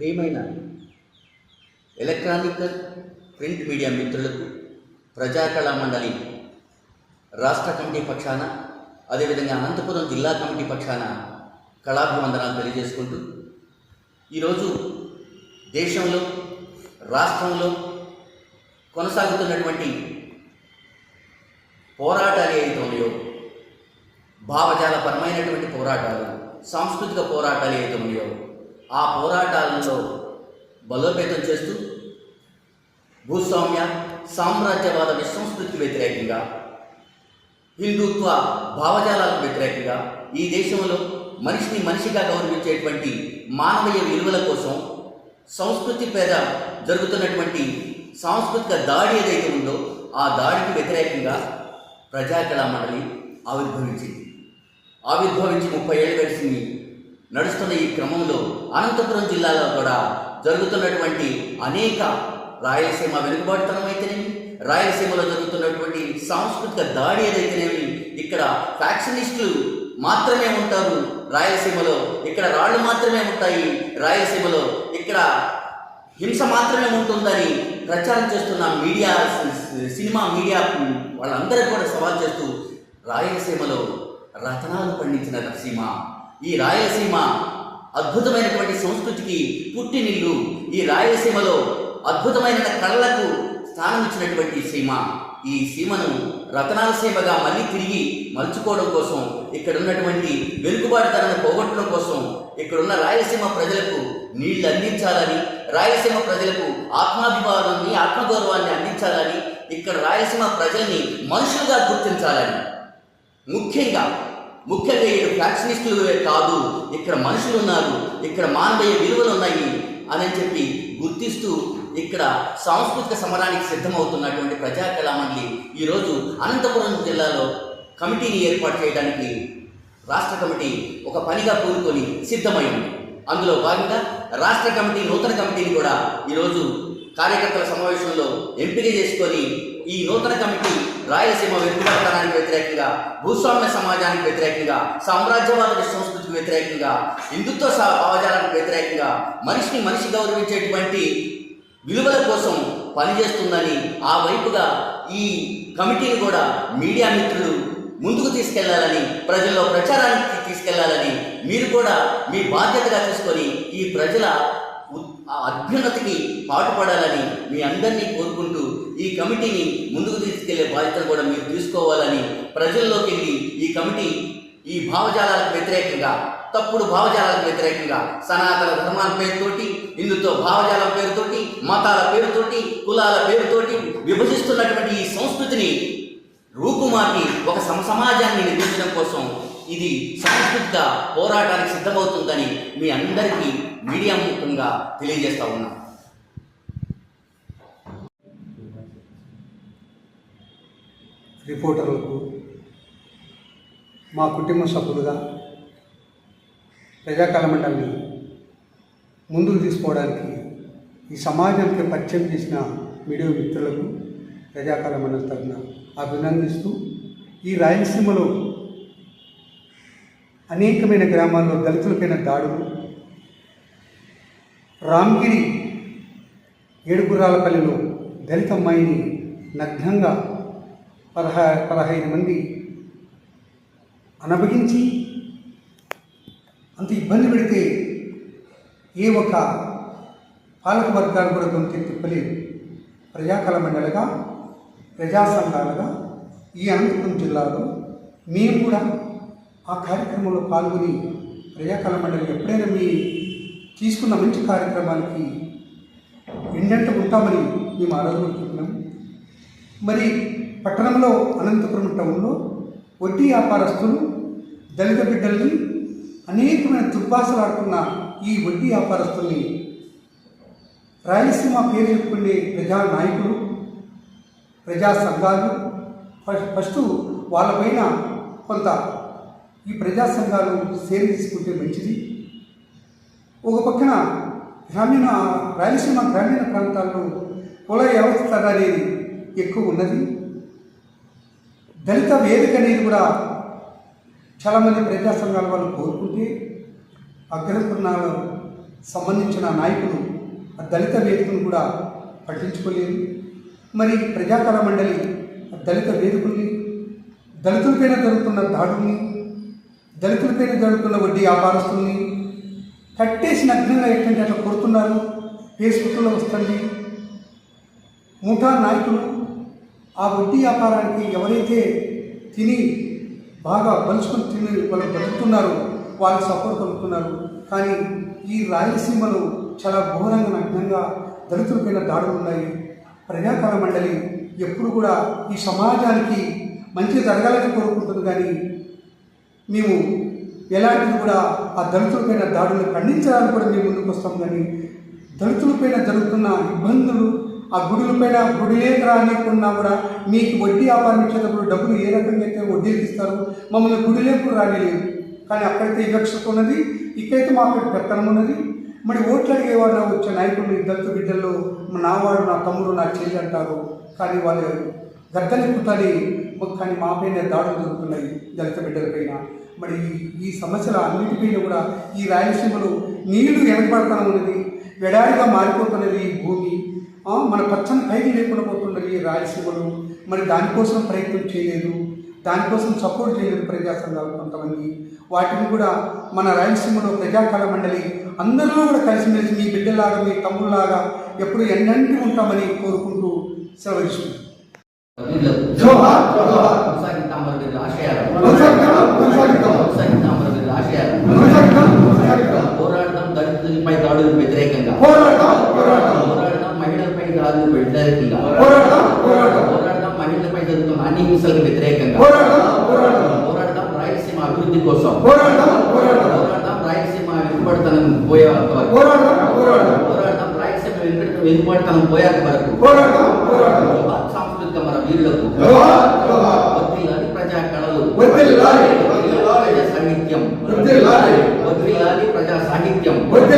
ప్రియమైన electronic print media మిత్రులకు ప్రజాకళా మండలి రాష్ట్ర కమిటీ పక్షాన అదేవిధంగా అనంతపురం జిల్లా కమిటీ పక్షాన కళాభివందనాలు తెలియజేసుకుంటూ ఈరోజు దేశంలో రాష్ట్రంలో కొనసాగుతున్నటువంటి పోరాటాలు ఏవైతే ఉన్నాయో భావజాలపరమైనటువంటి పోరాటాలు సాంస్కృతిక పోరాటాలు ఏవైతే ఉన్నాయో ఆ పోరాటాలలో బలోపేతం చేస్తూ భూస్వామ్య సామ్రాజ్యవాద విసంస్కృతికి వ్యతిరేకంగా హిందుత్వ భావజాలాలకు వ్యతిరేకంగా ఈ దేశంలో మనిషిని మనిషిగా గౌరవించేటువంటి మానవీయ విలువల కోసం సంస్కృతి పేద జరుగుతున్నటువంటి సాంస్కృతిక దాడి ఏదైతే ఉందో ఆ దాడికి వ్యతిరేకంగా ప్రజాకళా మండలి ఆవిర్భవించింది. ఆవిర్భవించి ముప్పై ఏళ్ళు గడిచింది నడుస్తున్న ఈ క్రమంలో అనంతపురం జిల్లాలో కూడా జరుగుతున్నటువంటి అనేక రాయలసీమ వెనుకబాటుతనం అయితేనేమి రాయలసీమలో జరుగుతున్నటువంటి సాంస్కృతిక దాడి ఏదైతేనేమి ఇక్కడ ఫ్యాక్షనిస్టులు మాత్రమే ఉంటారు రాయలసీమలో ఇక్కడ రాళ్ళు మాత్రమే ఉంటాయి రాయలసీమలో ఇక్కడ హింస మాత్రమే ఉంటుందని ప్రచారం చేస్తున్న మీడియా సినిమా మీడియా వాళ్ళందరూ కూడా సవాల్ చేస్తూ రాయలసీమలో రతనాలు పండించిన సీమ ఈ రాయలసీమ అద్భుతమైనటువంటి సంస్కృతికి పుట్టినిల్లు. ఈ రాయలసీమలో అద్భుతమైన కళలకు స్థానం ఇచ్చినటువంటి సీమ. ఈ సీమను రతనాల సీమగా మళ్ళీ తిరిగి మలుచుకోవడం కోసం ఇక్కడ ఉన్నటువంటి వెనుకబాటుతనాన్ని పోగొట్టడం కోసం ఇక్కడున్న రాయలసీమ ప్రజలకు నీళ్ళు అందించాలని రాయలసీమ ప్రజలకు ఆత్మాభిమానాన్ని ఆత్మగౌరవాన్ని అందించాలని ఇక్కడ రాయలసీమ ప్రజల్ని మనుషులుగా గుర్తించాలని. ముఖ్యంగా ముఖ్యంగా ఇక్కడ ఫ్యాక్షనిస్టులే కాదు. ఇక్కడ మనుషులు ఉన్నారు. ఇక్కడ మానవీయ విలువలు ఉన్నాయి అని చెప్పి గుర్తిస్తూ ఇక్కడ సాంస్కృతిక సమరానికి సిద్ధమవుతున్నటువంటి ప్రజా కళామండలి ఈరోజు అనంతపురం జిల్లాలో కమిటీని ఏర్పాటు చేయడానికి రాష్ట్ర కమిటీ ఒక పనిగా కూరుకొని సిద్ధమైంది అందులో భాగంగా రాష్ట్ర కమిటీ నూతన కమిటీని కూడా ఈరోజు కార్యకర్తల సమావేశంలో ఎంపిక చేసుకొని ఈ నూతన కమిటీ రాయలసీమ వెనుకబడతనానికి వ్యతిరేకంగా భూస్వామ్య సమాజానికి వ్యతిరేకంగా సామ్రాజ్యవాద సంస్కృతికి వ్యతిరేకంగా హిందుత్వ భావజాలకు వ్యతిరేకంగా మనిషిని మనిషి గౌరవించేటువంటి విలువల కోసం పనిచేస్తుందని ఆ వైపుగా ఈ కమిటీని కూడా మీడియా మిత్రులు ముందుకు తీసుకెళ్ళాలని ప్రజల్లో ప్రచారానికి తీసుకెళ్ళాలని మీరు కూడా మీ బాధ్యతగా తీసుకొని ఈ ప్రజల అభ్యున్నతికి పాటుపడాలని మీ అందరినీ కోరుకుంటూ ఈ కమిటీని ముందుకు తీసుకెళ్ళే బాధ్యత కూడా మీరు తీసుకోవాలని ప్రజల్లోకి వెళ్ళి ఈ కమిటీ ఈ భావజాలాలకు వ్యతిరేకంగా తప్పుడు భావజాలాలకు వ్యతిరేకంగా సనాతన ధర్మాల పేరుతోటి హిందుత్వ భావజాల పేరుతోటి మతాల పేరుతోటి కులాల పేరుతోటి విభజిస్తున్నటువంటి ఈ సంస్కృతిని రూపుమాపి ఒక సమ సమాజాన్ని నిర్మించడం కోసం ఇది సాంస్కృతిక పోరాటానికి సిద్ధమవుతుందని మీ అందరికీ మీడియా ముఖంగా తెలియజేస్తా ఉన్నాం రిపోర్టర్లకు మా కుటుంబ సభ్యులుగా ప్రజాకాల మండలిని ముందుకు తీసుకోవడానికి ఈ సమాజానికి పరిచయం చేసిన మీడియా మిత్రులకు ప్రజాకాల మండలి తరఫున అభినందిస్తూ ఈ రాయలసీమలో అనేకమైన గ్రామాల్లో దళితులపైన దాడులు రామ్గిరి ఏడుగురాలపల్లిలో దళిత అమ్మాయిని నగ్నంగా పదహా పదహైదు మంది అనభగించి అంత ఇబ్బంది పెడితే ఏ ఒక పాలక వర్గాలు కూడా గొంతు తిప్పలేదు. ప్రజాకళ మండలిగా ప్రజా సంఘాలుగా ఈ అనంతపురం జిల్లాలో మేము కూడా ఆ కార్యక్రమంలో పాల్గొని ప్రజాకళ మండలి ఎప్పుడైనా మీ తీసుకున్న మంచి కార్యక్రమానికి వెండంట ఉంటామని మేము ఆ రోజు మరి పట్టణంలో అనంతపురం టౌన్లో వడ్డీ వ్యాపారస్తులు దళిత బిడ్డల్ని అనేకమైన దుర్భాషలు ఆడుతున్న ఈ వడ్డీ వ్యాపారస్తుల్ని రాయలసీమ పేరు చెప్పుకునే ప్రజా నాయకులు ప్రజా సంఘాలు ఫస్ట్ ఫస్ట్ వాళ్ళపైన కొంత ఈ ప్రజా సంఘాలు సేవ తీసుకుంటే మంచిది. ఒక పక్కన గ్రామీణ రాయలసీమ గ్రామీణ ప్రాంతాల్లో కుల వ్యవస్థ అనేది ఎక్కువ ఉన్నది. దళిత వేదిక అనేది కూడా చాలామంది ప్రజా సంఘాల వాళ్ళు కోరుకుంటే అగ్రపురాణాలు సంబంధించిన నాయకులు ఆ దళిత వేదికను కూడా పట్టించుకోలేదు. మరి ప్రజాకళ మండలి ఆ దళిత వేదికల్ని దళితులపైన జరుగుతున్న దాడుల్ని దళితులపైన జరుగుతున్న వడ్డీ వ్యాపారస్తుల్ని కట్టేసి నగ్నంగా ఎట్టంటే అట్లా కోరుతున్నారు ఫేస్బుక్లో వస్తుంది. ముఠా నాయకులు ఆ వడ్డీ వ్యాపారానికి ఎవరైతే తిని బాగా పలుచుకొని తిని వాళ్ళు బతుకుతున్నారో వాళ్ళు సపోర్ట్ పలుకుతున్నారు కానీ ఈ రాయలసీమలో చాలా ఘోరంగా నగ్నంగా దళితులపైన దాడులు ఉన్నాయి. ప్రజాకాల మండలి ఎప్పుడు కూడా ఈ సమాజానికి మంచి జరగాలని కోరుకుంటుంది. కానీ మేము ఎలాంటిది కూడా ఆ దళితులపైన దాడులు ఖండించడానికి కూడా మేము ముందుకు వస్తాం. కానీ దళితులపైన జరుగుతున్న ఇబ్బందులు ఆ గుడుల పైన గుడిలే రానియకుండా కూడా మీకు వడ్డీ వ్యాపారం ఇచ్చేటప్పుడు డబ్బులు ఏ రకంగా అయితే ఇస్తారు? మమ్మల్ని గుడిలేపు రానిలేదు. కానీ అక్కడైతే వివక్షత ఉన్నది ఇక్కడైతే మాకు పెత్తనం ఉన్నది. మరి ఓట్లు అడిగేవాడు వచ్చే నాయకులు దళిత బిడ్డల్లో నావాడు నా తమ్ముడు నా చెల్లి అంటారు. కానీ వాళ్ళు గద్దెలెక్కుతాని కానీ మా పైన దాడులు జరుగుతున్నాయి దళిత బిడ్డలపైన మరి ఈ- సమస్యల అన్నిటిపైన కూడా ఈ రాయలసీమలో నీళ్ళు వెనకబడతాను ఉన్నది? ఎడారిగా మారిపోతున్నది ఈ భూమి. మన పచ్చని పైకి లేకుండా పోతున్నది రాయలసీమలో. మరి దానికోసం ప్రయత్నం చేయలేదు. దానికోసం సపోర్ట్ చేయలేదు ప్రజా సంఘాలు కొంతమంది. వాటిని కూడా మన రాయలసీమలో ప్రజాకాల మండలి అందరూ కూడా కలిసిమెలిసి మీ బిడ్డలాగా మీ తమ్ముళ్ళలాగా ఎప్పుడు ఎన్నంటి ఉంటామని కోరుకుంటూ సెలవు జోహార్, జోహార్. కొనసాగిద్దాం మరి వీరి కాదు. వ్యతిరేకంగా మహిళలపై జరుగుతున్న అన్ని హింసలకు వ్యతిరేకంగా. పోరాడదాం రాయలసీమ అభివృద్ధి కోసం. పోరాడదాం రాయలసీమ వెనుకబడతనం పోయే వరకు. పోరాడదాం రాయలసీమ వెనుకబడతనం పోయాక వరకు. సాంస్కృతిక మన వీరులకు ప్రజా కళలు